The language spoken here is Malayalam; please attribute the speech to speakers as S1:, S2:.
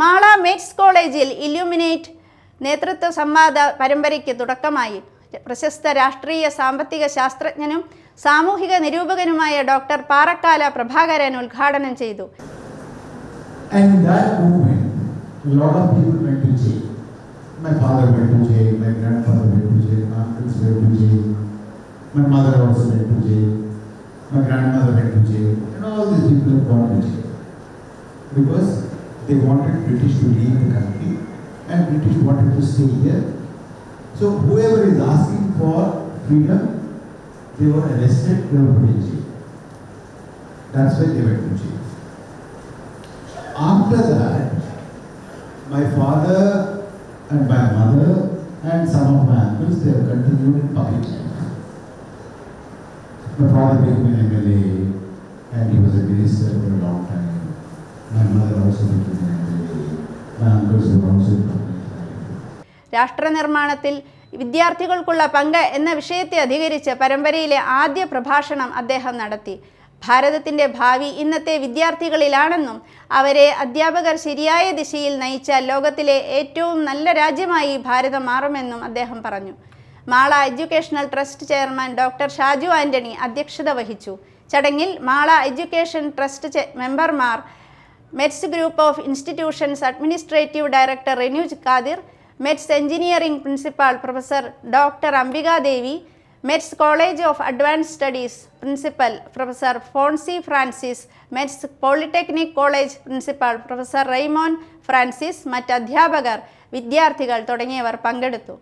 S1: മാള മേക്സ് കോളേജിൽ ഇല്യൂമിനേറ്റ് നേതൃത്വ സംവാദ പരമ്പരയ്ക്ക് തുടക്കമായി. പ്രശസ്ത രാഷ്ട്രീയ സാമ്പത്തിക ശാസ്ത്രജ്ഞനും സാമൂഹിക നിരൂപകനുമായ ഡോക്ടർ പാറക്കാല പ്രഭാകരൻ ഉദ്ഘാടനം ചെയ്തു.
S2: Because they wanted British to leave the country and British wanted to stay here. So whoever is asking for freedom, they were arrested, they were put in jail. That's why they went to jail. After that, my father and my mother and some of my uncles, they have continued in public life. My father became an MLA
S1: രാഷ്ട്ര നിർമ്മാണത്തിൽ വിദ്യാർത്ഥികൾക്കുള്ള പങ്ക് എന്ന വിഷയത്തെ അധികരിച്ച് പരമ്പരയിലെ ആദ്യ പ്രഭാഷണം അദ്ദേഹം നടത്തി. ഭാരതത്തിന്റെ ഭാവി ഇന്നത്തെ വിദ്യാർത്ഥികളിലാണെന്നും അവരെ അധ്യാപകർ ശരിയായ ദിശയിൽ നയിച്ചാൽ ലോകത്തിലെ ഏറ്റവും നല്ല രാജ്യമായി ഭാരതം മാറുമെന്നും അദ്ദേഹം പറഞ്ഞു. Mala educational trust chairman doctor Shaju Antony അധ്യക്ഷത വഹിച്ചു. ചടങ്ങിൽ മാള എഡ്യൂക്കേഷൻ ട്രസ്റ്റ് മെമ്പർമാർ METS group of institutions administrative director Renuj Khadir METS engineering principal professor doctor Ambikadevi METS college of advance studies principal professor Fonsy Francis METS polytechnic college principal professor Raymon Francis മറ്റ് അധ്യാപകർ വിദ്യാർത്ഥികൾ തുടങ്ങിയവർ പങ്കെടുത്തു.